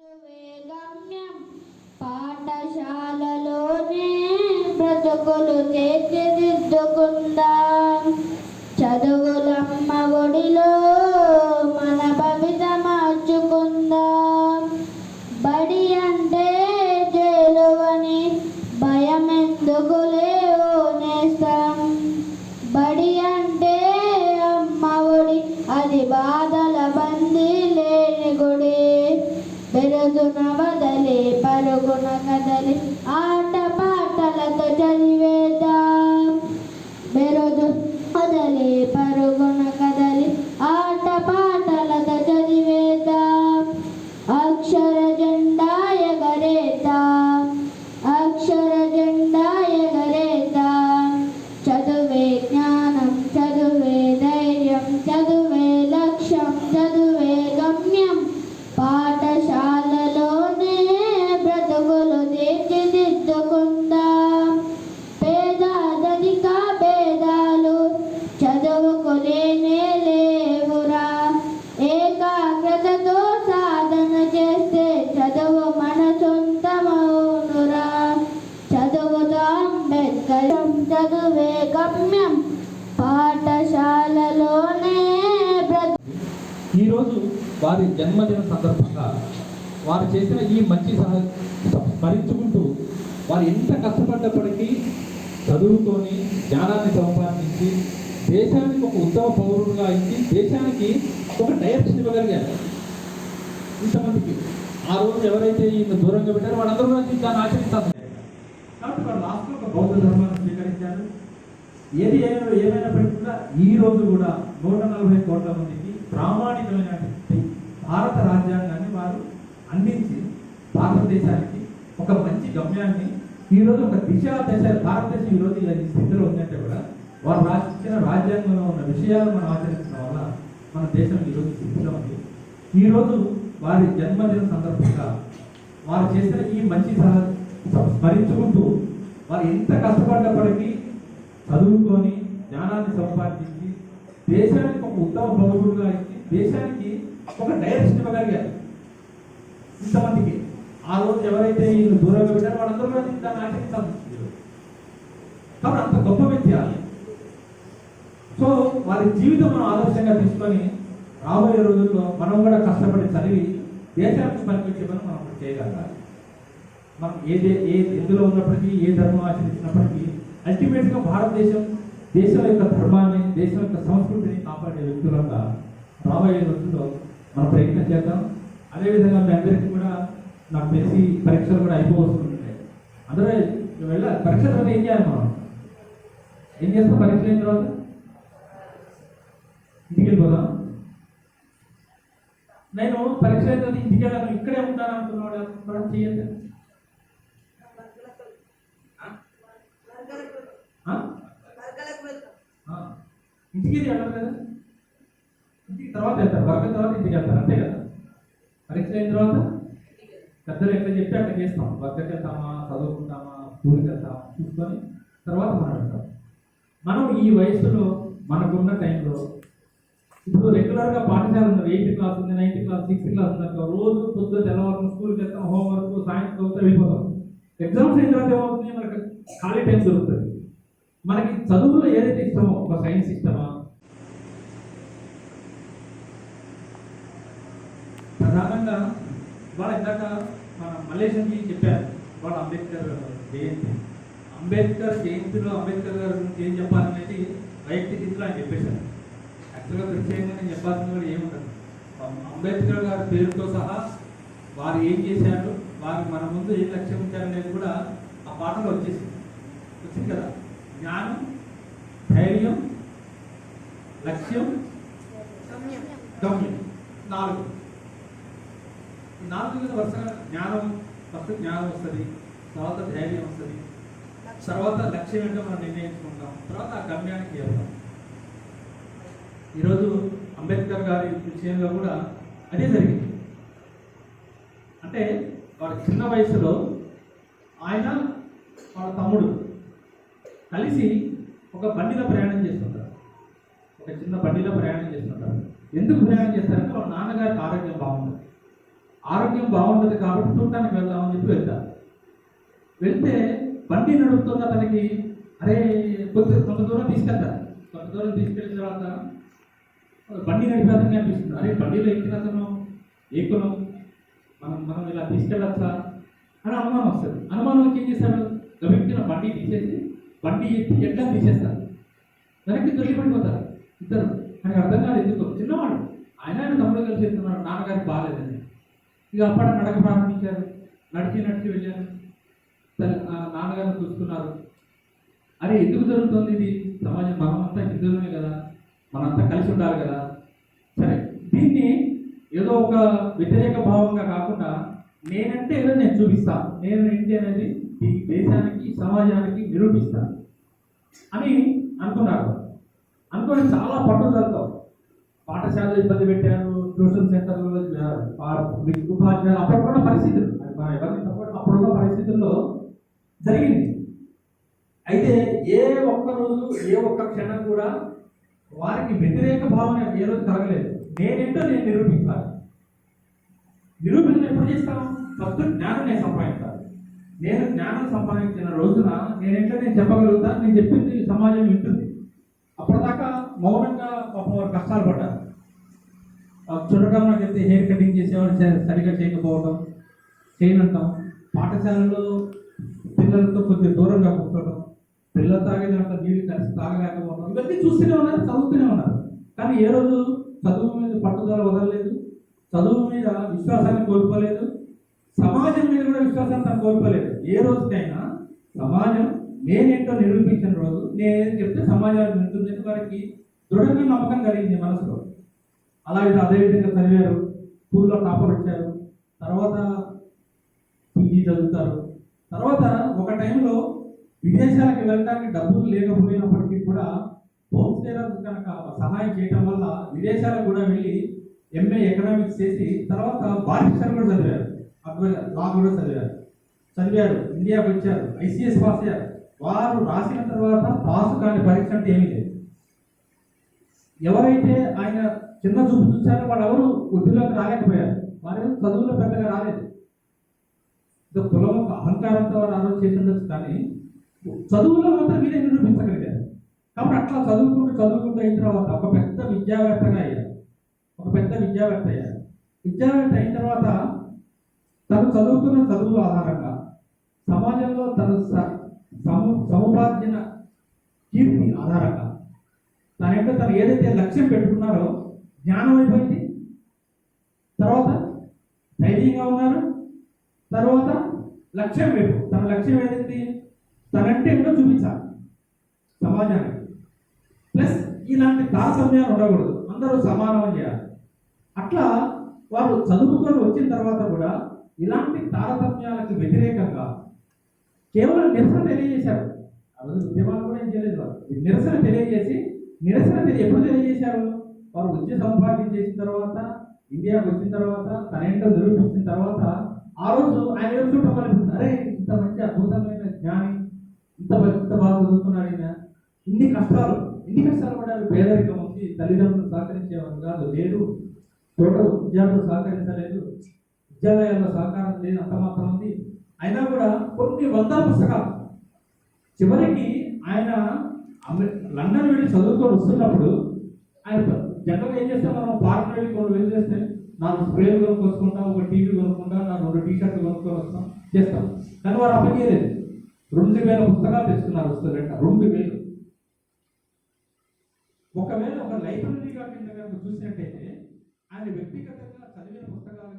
వేగమ్యం గమ్యం పాఠశాలలోనే బ్రతుకులు తీర్చిదిద్దుకుందాం? చదువులమ్మ ఒడిలో మన భవిత మార్చుకుందాం? బడి అంటే జైలువని భయం ఎందుకు ఓ బడి అంటే అమ్మ ఒడి అది బా బెరదున వదలే పరుగున కదలి ఆట పాటలతో చదివేద్దాం. బెరదు వదలే పరుగున కదలి ఆట పాటలతో చదివేద్దాం. అక్షర జెండా ఎగరేద్దాం అక్షర జెండా ఎగరేద్దాం చదువే జ్ఞానం చదువే ధైర్యం చదువే లక్ష్యం చదువే గమ్యం. పా వారి జన్మదిన సందర్భంగా వారు చేసిన ఈ మంచి సహ స్మరించుకుంటూ వారు ఎంత కష్టపడ్డప్పటికీ చదువుకొని జ్ఞానాన్ని సంపాదించి దేశానికి ఒక ఉత్తమ పౌరుడుగా ఇచ్చి దేశానికి ఒక డైరెక్షన్ ఇవ్వగలిగారు. ఇంతమందికి. ఆ రోజు ఎవరైతే ఈయన దూరంగా పెట్టారో వాళ్ళందరూ కూడా దాన్ని ఆచరిస్తారు కాబట్టి వాళ్ళు లాస్ట్లో ఒక బౌద్ధ ధర్మాన్ని స్వీకరించారు. ఏది ఏమైనా ఏమైనప్పటికీ కూడా ఈ రోజు కూడా నూట నలభై కోట్ల మందికి ప్రామాణికమైనటువంటి భారత రాజ్యాంగాన్ని వారు అందించి భారతదేశానికి ఒక మంచి గమ్యాన్ని ఈ రోజు ఒక దిశ దశ భారతదేశం ఈరోజు రోజు ఇలా ఈ స్థితిలో ఉందంటే కూడా వారు రాసిన రాజ్యాంగంలో ఉన్న విషయాలు మనం ఆచరించడం వల్ల మన దేశం ఈ రోజు స్థితిలో ఉంది. ఈరోజు వారి జన్మదిన సందర్భంగా వారు చేసిన ఈ మంచి సహ స్మరించుకుంటూ వారు ఎంత కష్టపడ్డప్పటికీ చదువుకొని జ్ఞానాన్ని సంపాదించి దేశానికి ఒక ఉత్తమ పౌరుడుగా ఇచ్చి దేశానికి ఒక డైరెక్షన్ ఇవ్వగలిగారు. ఇంతమందికి. ఆ రోజు ఎవరైతే ఈయన దూరంగా పెట్టారో వాళ్ళందరూ కూడా దాన్ని ఆచరించాల్సి కాబట్టి అంత గొప్ప వ్యక్తి సో వారి జీవితం మనం ఆదర్శంగా తీసుకొని రాబోయే రోజుల్లో మనం కూడా కష్టపడి చదివి దేశానికి పనిపించే పని మనం చేయగలగాలి. మనం ఏ ఏ ఎందులో ఉన్నప్పటికీ ఏ ధర్మం ఆచరించినప్పటికీ అల్టిమేట్గా భారతదేశం దేశం యొక్క ధర్మాన్ని దేశం యొక్క సంస్కృతిని కాపాడే వ్యక్తులంగా రాబోయే రోజుల్లో మనం ప్రయత్నం చేద్దాం. అదేవిధంగా మీ అందరికీ కూడా నాకు తెలిసి పరీక్షలు కూడా అయిపోవస్తుంటాయి అందరూ వెళ్ళాలి పరీక్ష తర్వాత ఏం చేయాలి మనం? ఏం చేస్తాం పరీక్ష అయిన తర్వాత? ఇంటికి వెళ్ళిపోదాం. నేను పరీక్ష అయిన తర్వాత ఇంటికి వెళ్ళాను ఇక్కడే ఉంటాను అనుకున్నాడు కూడా చేయండి ఆ? ఆ. ఇంటికి వెళ్ళరు కదా? ఇంటికి తర్వాత వెళ్తారు. వర్గ తర్వాత ఇంటికి వెళ్తారు. అంతే కదా? పరీక్ష అయిన తర్వాత పెద్దలు ఎట్లా చెప్పి అక్కడ చేస్తాం. వర్గకి వెళ్తామా? చదువుకుంటామా? స్కూల్కి వెళ్తామా? చూసుకొని తర్వాత మనం వెళ్తాం. మనం ఈ వయసులో మనకున్న టైంలో ఇప్పుడు రెగ్యులర్గా పాఠశాల ఉంది. ఎయిత్ క్లాస్ ఉంది నైన్త్ క్లాస్ సిక్స్త్ క్లాస్ ఉంది రోజు పొద్దున తెల్లవారు స్కూల్కి వెళ్తాం. హోంవర్క్ సాయంత్రం చదువుతా వెళ్ళిపోతాం. ఎగ్జామ్స్ అయిన తర్వాత ఏమవుతుంది మనకు ఖాళీ టైం దొరుకుతుంది. మనకి చదువులో ఏదైతే ఇష్టమో ఒక సైన్స్ ఇష్టమా? ప్రధానంగా వాళ్ళ ఇందాక మన మల్లేశంజీ చెప్పారు వాళ్ళ అంబేద్కర్ జయంతి. అంబేద్కర్ జయంతిలో అంబేద్కర్ గారి గురించి ఏం చెప్పాలనేది వైయక్తిక రీతిలో ఆయన చెప్పేశారు. యాక్చువల్గా ప్రత్యేకంగా నేను చెప్పాల్సింది కూడా ఏముండదు. అంబేద్కర్ గారి పేరుతో సహా వారు ఏం చేశారు వారు మన ముందు ఏం లక్ష్యం ఉంచారనేది కూడా ఆ పాటలో వచ్చేసింది. వచ్చింది కదా జ్ఞానం ధైర్యం లక్ష్యం? గమ్యం నాలుగు. ఈ నాలుగు మీద వరుసగా జ్ఞానం ఫస్ట్ జ్ఞానం వస్తుంది తర్వాత ధైర్యం వస్తుంది. తర్వాత లక్ష్యం ఏంటో మనం నిర్ణయించుకుంటాం. తర్వాత ఆ గమ్యానికి వెళ్తాం ఈరోజు అంబేద్కర్ గారి విషయంలో కూడా అదే జరిగింది. అంటే వాడు చిన్న వయసులో ఆయన వాళ్ళ తమ్ముడు కలిసి ఒక బండిలో ప్రయాణం చేస్తుంటారు ఒక చిన్న బండిలో ప్రయాణం చేస్తుంటారు. ఎందుకు ప్రయాణం చేస్తారంటే వాళ్ళ నాన్నగారికి ఆరోగ్యం బాగుంటుంది ఆరోగ్యం బాగుంటుంది కాబట్టి చూడటానికి వెళ్దామని చెప్పి వెళ్తారు. వెళ్తే బండి నడుపుతున్న తనకి అరే కొంత కొంత దూరం తీసుకెళ్తారు. కొంత దూరం తీసుకెళ్ళిన తర్వాత బండి నడిపేదని అనిపిస్తుంది. అరే బండిలో ఎక్కిన అతను ఎక్కును మనం మనం ఇలా తీసుకెళ్ళచ్చా? అని అనుమానం వస్తుంది. అనుమానం వచ్చి ఏం చేస్తాడు? గబెక్కిన బండి తీసేసి బండి ఎత్తి ఎట్లా తీసేస్తారు. వెనక్కి తొలిపడిపోతారు. ఇద్దరు. ఆయనకు అర్థం కాదు ఎందుకు. చిన్నవాడు. ఆయన ఆయన తమ్ముడు కలిసి వెళ్తున్నాడు నాన్నగారికి బాగాలేదని ఇక అప్పటి నడక ప్రారంభించారు. నడిచి నడిచి వెళ్ళారు. తల్లి- నాన్నగారిని చూసుకున్నారు అరే ఎందుకు జరుగుతుంది ఇది? సమాజం మనమంతా హిందువులమే కదా. మనంతా కలిసి ఉండాలి కదా. సరే దీన్ని ఏదో ఒక వ్యతిరేక భావంగా కాకుండా నేనంటే ఏదో నేను చూపిస్తాను నేను ఏంటి అనేది ఈ దేశానికి సమాజానికి నిరూపిస్తాను అని అనుకున్నారు. అందుకని చాలా పట్టుదలతో పాఠశాలలో ఇబ్బంది పెట్టారు ట్యూషన్ సెంటర్లలో ఉపాధ్యాయులు కూడా పరిస్థితులు. మనం ఎవరిని అప్పుడున్న పరిస్థితుల్లో జరిగింది. అయితే ఏ ఒక్క రోజు ఏ ఒక్క క్షణం కూడా వారికి వ్యతిరేక భావన ఏ రోజు కలగలేదు. నేనేంటో నేను నిరూపించాలి. నిరూపణ ఎప్పుడు చేస్తాను? ఫస్ట్ జ్ఞానం నేను సంపాదించాలి. నేను జ్ఞానం సంపాదించిన రోజున నేనేంటో నేను చెప్పగలుగుతాను. నేను చెప్పింది సమాజం వింటుంది. అప్పటిదాకా మౌనంగా పాపం వారు కష్టాలు పడ్డారు. ఆ నాకు వెళ్తే హెయిర్ కటింగ్ చేసేవాళ్ళు సరి- సరిగా చేయకపోవడం చేయనంటాం. పాఠశాలలో పిల్లలతో కొద్దిగా దూరంగా కూర్చోవడం పిల్లలు తాగేదంతా నీళ్ళు కలిసి తాగలేకపోవడం ఇవన్నీ చూస్తూనే ఉన్నారు చదువుతూనే ఉన్నారు. కానీ ఏ రోజు చదువు మీద పట్టుదల వదలలేదు చదువు మీద విశ్వాసాన్ని కోల్పోలేదు సమాజం మీద కూడా విశ్వాసాన్ని తను కోల్పోలేదు. ఏ రోజుకైనా సమాజం నేనేంటో నిరూపించిన రోజు నేనేం చెప్తే సమాజానికి ఉంటుందని వారికి? దృఢంగా నమ్మకం కలిగింది మనసులో. అలాగే అదేవిధంగా చదివారు. స్కూల్లో టాపర్ వచ్చారు. తర్వాత పీజీ చదువుతారు. తర్వాత ఒక టైంలో విదేశాలకు వెళ్ళడానికి డబ్బులు లేకపోయినప్పటికీ కూడా హోమ్ స్టేరర్స్ కనుక సహాయం చేయడం వల్ల విదేశాలకు కూడా వెళ్ళి ఎంఏ ఎకనామిక్స్ చేసి తర్వాత బారిస్టర్ కూడా చదివారు. అద్వైత లా కూడా చదివారు. చదివారు. ఇండియాకి వచ్చారు. ఐసీఎస్ పాస్ అయ్యారు. వారు రాసిన తర్వాత పాసు కాని పరీక్ష అంటే ఏమీ లేదు. ఎవరైతే ఆయన చిన్న చూపు చూశారో వాళ్ళు ఎవరు వృద్ధిలోకి రాలేకపోయారు. వారు చదువులో పెద్దగా రాలేదు. ఇదో కులం ఒక అహంకారంతో వారు ఆలోచన కానీ చదువులో మాత్రం మీరే నిరూపించగలిగారు. కాబట్టి అట్లా చదువుకుంటూ చదువుకుంటూ అయిన తర్వాత ఒక పెద్ద విద్యావేత్తగా అయ్యారు. ఒక పెద్ద విద్యావేత్త అయ్యారు. విద్యావేత్త అయిన తర్వాత తను చదువుకున్న చదువు ఆధారంగా సమాజంలో తను స- సము సముపార్జన కీర్తి ఆధారంగా తనేంటో తను ఏదైతే లక్ష్యం పెట్టుకున్నారో జ్ఞానం అయిపోయింది. తర్వాత ధైర్యంగా ఉన్నారు. తర్వాత లక్ష్యం వైపు తన లక్ష్యం ఏదైంది తనంటే ఏంటో చూపించాలి సమాజానికి. ప్లస్ ఇలాంటి తాసమ్యాలు ఉండకూడదు. అందరూ సమానం చేయాలి. అట్లా వారు చదువుకొని వచ్చిన తర్వాత కూడా ఇలాంటి తారతమ్యాలకు వ్యతిరేకంగా కేవలం నిరసన తెలియజేశారు. ఆ రోజు ఉద్యమాలు కూడా ఏం చేయలేదు వారు. నిరసన తెలియజేసి నిరసన తెలియ ఎప్పుడు తెలియజేశారు? వారు ఉద్య సంపాదన చేసిన తర్వాత ఇండియాకి వచ్చిన తర్వాత తనేంటో నిరూపించిన తర్వాత ఆ రోజు ఆయన వైపు చూడటం అరే ఇంత మంచి అద్భుతమైన జ్ఞాని ఇంత ఇంత బాగా చదువుతున్నాడు ఆయన ఇన్ని కష్టాలు ఇన్ని కష్టాలు పడ్డారు పేదరికం ఉంది తల్లిదండ్రులు సహకరించేవారు కాదు లేదు తోట విద్యార్థులు సహకరించలేదు. విద్యాలయాల్లో సహకారం లేదు అంత మాత్రం ఉంది. అయినా కూడా కొన్ని వందల పుస్తకాలు. చివరికి ఆయన లండన్ వెళ్ళి చదువుకొని వస్తున్నప్పుడు ఆయన జనరల్గా ఏం చేస్తాం మనం? పార్క్ వెళ్ళి కొన్ని వెళ్ళి చేస్తే నాలుగు స్ప్రేలు కొనుక్కొచ్చుకుంటాం ఒక టీవీ కొనుక్కుంటాం నా రెండు టీ షర్ట్లు కొనుక్కొని వస్తాం చేస్తాం. కానీ వారు అప్పటి రెండు వేల పుస్తకాలు తెచ్చుకున్నారు వస్తుందంట రెండు వేలు. ఒకవేళ ఒక లైబ్రరీగా కింద కనుక చూసినట్టయితే ఆయన వ్యక్తిగతంగా చదివిన పుస్తకాలు